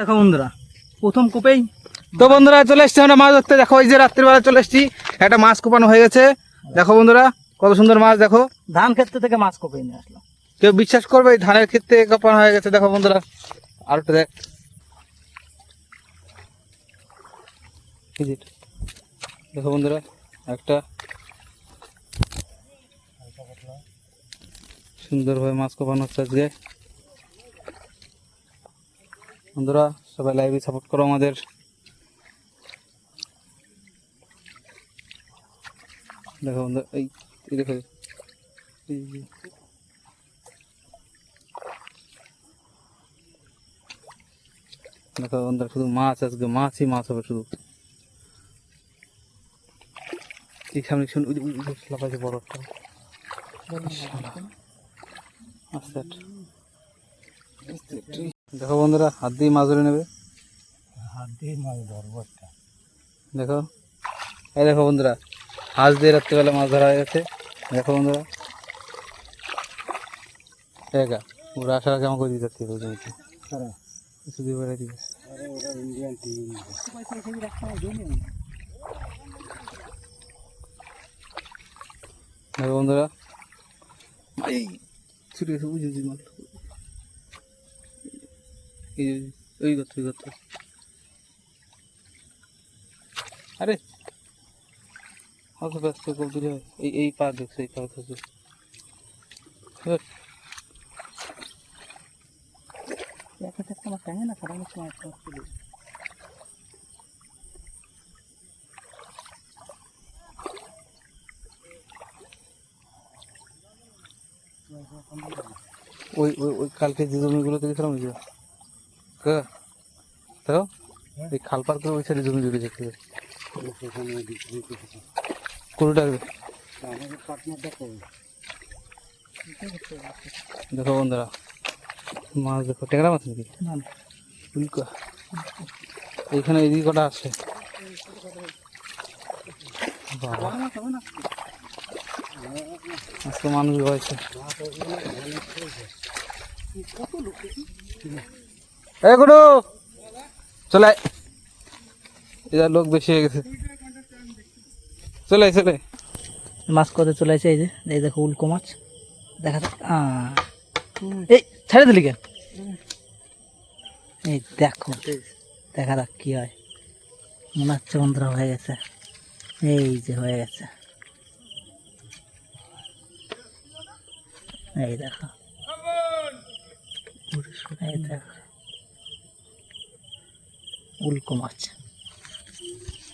দেখো বন্ধুরা প্রথম কোপেই তো বন্ধুরা চলে এসছি আমরা মাছ ধরতে। দেখো এই যে রাত্রিবেলা চলে এসছি একটা মাছ কোপানো হয়ে গেছে। দেখো বন্ধুরা কত সুন্দর মাছ দেখো। ধান ক্ষেত্র থেকে মাছ কোপেই নিয়ে আসলাম। কেউ বিশ্বাস করবে এই ধানের ক্ষেত্রে কোপানো হয়ে গেছে। দেখো বন্ধুরা আর একটা দেখ। দেখো বন্ধুরা একটা। সুন্দরভাবে মাছ কোপানো হচ্ছে আজকে। বন্ধুরা সবাই লাইভে সাপোর্ট করো আমাদের। দেখো বন্ধু এই দেখো দেখো বন্ধুরা শুধু মাছ আজকে মাছই মাছ হবে শুধু। এই সামনে শুন লাফাচ্ছে বড় একটা। আচ্ছা দেখো বন্ধুরা হাত দিয়ে মাছ ধরে নেবে। হাত দিয়ে মাছ ধরবো একটা। দেখো এই দেখো বন্ধুরা হাঁস দিয়ে রাত্রিবেলা মাছ ধরা হয়ে গেছে। দেখো বন্ধুরা একা ওরা আসার আগে আমাকে দিতে যাচ্ছে জমিতে দিবে। দেখো বন্ধুরা ছুটে গেছে বুঝে বুঝি মাল এই যে, ওই করতে ওই করতে আরে অত ব্যস্ত কব দূরে এই এই পা দেখছ এই পা না খারাপ সময় মাছ তুলি। ওই ওই ওই কালকে যে জমিগুলো দেখেছিলাম ওই হ্যাঁ এই খাল পার করে ওই সাইডে জমি জুড়ে দেখতে পাচ্ছি কোনোটা আমাদের দেখো বন্ধুরা মাছ দেখো ট্যাংরা মাছ নাকি? এইখানে এদিকে কটা আছে? বাবা। আজকে মানুষ হয়েছে এই গুডু। চলে। এবার লোক বেশি হয়ে গেছে। চলে চলে মাছ করতে চলে আসে এই যে, এই দেখো উল্কো মাছ। দেখা যাক। এই, ছেড়ে দিলি কেন? এই দেখো, দেখা যাক কি হয়। মনে হচ্ছে বন্ধুরা হয়ে গেছে। এই যে হয়ে গেছে। এই দেখো এই দেখো। উল্কো মাছ